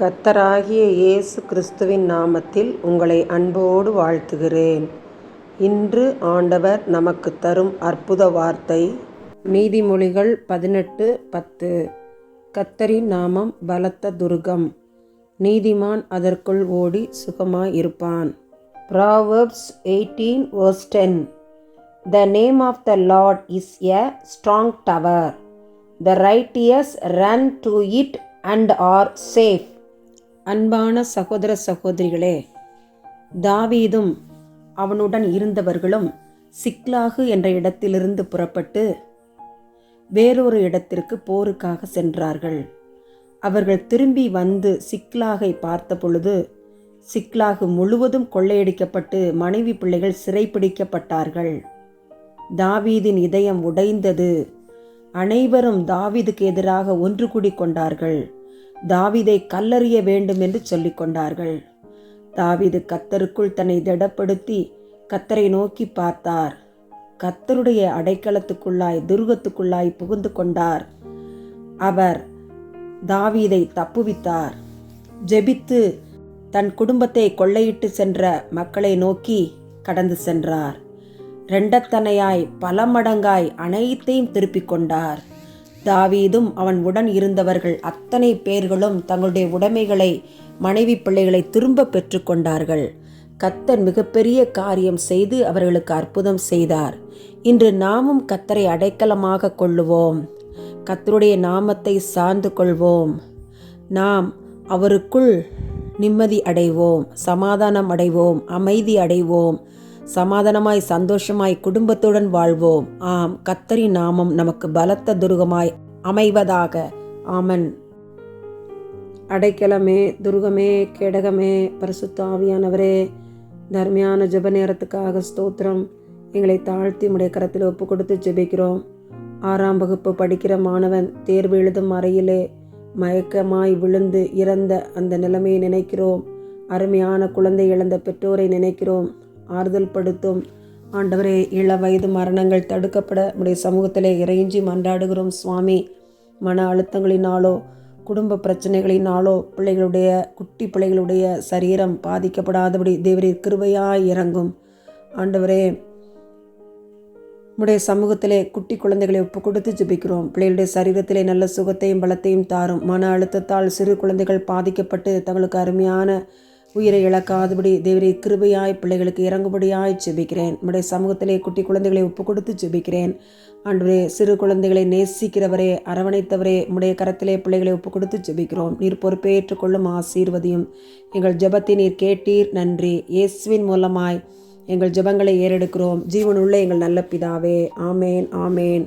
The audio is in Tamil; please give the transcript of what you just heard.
கத்தராகிய இயேசு கிறிஸ்துவின் நாமத்தில் உங்களை அன்போடு வாழ்த்துகிறேன். இன்று ஆண்டவர் நமக்கு தரும் அற்புத வார்த்தை நீதிமொழிகள் பதினெட்டு பத்து. கத்தரின் நாமம் பலத்த துர்கம் நீதிமான் அதற்குள் ஓடி சுகமாயிருப்பான். Proverbs eighteen verse ten the name of the Lord is a strong tower the righteous run to it and are safe அன்பான சகோதர சகோதரிகளே தாவீதும் அவனுடன் இருந்தவர்களும் சிக்லாகு என்ற இடத்திலிருந்து புறப்பட்டு வேறொரு இடத்திற்கு போருக்காக சென்றார்கள். அவர்கள் திரும்பி வந்து சிக்லாகை பார்த்த பொழுது சிக்லாகு முழுவதும் கொள்ளையடிக்கப்பட்டு மனைவி பிள்ளைகள் சிறைப்பிடிக்கப்பட்டார்கள் தாவீதின் இதயம் உடைந்தது. அனைவரும் தாவீதுக்கு எதிராக ஒன்று கூடி கொண்டார்கள். தாவீதை கல்லறிய வேண்டும் என்று சொல்லிக் கொண்டார்கள் தாவீது கத்தருக்குள் தன்னை திடப்படுத்தி கத்தரை நோக்கி பார்த்தார். கத்தருடைய அடைக்கலத்துக்குள்ளாய் துர்கத்துக்குள்ளாய் புகுந்து கொண்டார். அவர் தாவீதை தப்புவித்தார். ஜெபித்து தன் குடும்பத்தை கொள்ளையிட்டு சென்ற மக்களை நோக்கி கடந்து சென்றார். ரெண்டத்தனையாய் பல மடங்காய் அனைத்தையும் திருப்பிக் கொண்டார். தாவீதும் அவன் உடன் இருந்தவர்கள் அத்தனை பேர்களும் தங்களுடைய உடைமைகளை மனைவி பிள்ளைகளை திரும்ப பெற்றுக்கொண்டார்கள். கத்தர் மிகப்பெரிய காரியம் செய்து அவர்களுக்கு அற்புதம் செய்தார். இன்று நாமும் கத்தரை அடைக்கலமாக கொள்ளுவோம். கத்தருடைய நாமத்தை சார்ந்து கொள்வோம். நாம் அவருக்குள் நிம்மதி அடைவோம் சமாதானம் அடைவோம் அமைதி அடைவோம். சமாதானமாய் சந்தோஷமாய் குடும்பத்துடன் வாழ்வோம். ஆம் கத்தரி நாமம் நமக்கு பலத்த துருகமாய் அமைவதாக. ஆமன். அடைக்கலமே துருகமே கேடகமே பரிசுத்தாவியானவரே தர்மியான தர்மையான ஜெப நேரத்துக்காக ஸ்தோத்திரம். எங்களை தாழ்த்தி உடைய கரத்தில் ஒப்பு கொடுத்து ஜெபிக்கிறோம். ஆறாம் வகுப்பு படிக்கிற மாணவன் தேர்வு எழுதும் அறையிலே மயக்கமாய் விழுந்து இறந்த அந்த நிலைமையை நினைக்கிறோம். அருமையான குழந்தை இழந்த பெற்றோரை நினைக்கிறோம். ஆறுதல் படுத்தும். ஆண்டவரே இள வயது மரணங்கள் தடுக்கப்பட உடைய சமூகத்திலே இறைஞ்சி மன்றாடுகிறோம் சுவாமி. மன அழுத்தங்களினாலோ குடும்ப பிரச்சனைகளினாலோ பிள்ளைகளுடைய குட்டி பிள்ளைகளுடைய சரீரம் பாதிக்கப்படாதபடி தேவரீர் கிருபையாய் இறங்கும். ஆண்டவரே உடைய சமூகத்திலே குட்டி குழந்தைகளை ஒப்பு கொடுத்து ஜெபிக்கிறோம். பிள்ளைகளுடைய சரீரத்திலே நல்ல சுகத்தையும் பலத்தையும் தாரும். மன அழுத்தத்தால் சிறு குழந்தைகள் பாதிக்கப்பட்டு தங்களுக்கு அருமையான உயிரை இழக்காதபடி தேவரை கிருபையாய் பிள்ளைகளுக்கு இறங்குபடியாய் ஜெபிக்கிறேன். நம்முடைய சமூகத்திலே குட்டி குழந்தைகளை ஒப்பு கொடுத்து ஜெபிக்கிறேன். ஆண்டவரே சிறு குழந்தைகளை நேசிக்கிறவரே அரவணைத்தவரே உடைய கரத்திலே பிள்ளைகளை ஒப்பு கொடுத்து ஜெபிக்கிறோம். நீர் பொறுப்பேற்றுக்கொள்ளும் ஆசீர்வதியும் எங்கள் ஜெபத்தை நீர் கேட்டீர். நன்றி. இயேசுவின் மூலமாய் எங்கள் ஜெபங்களை ஏறெடுக்கிறோம். ஜீவனுள்ள எங்கள் நல்ல பிதாவே. ஆமேன் ஆமேன்.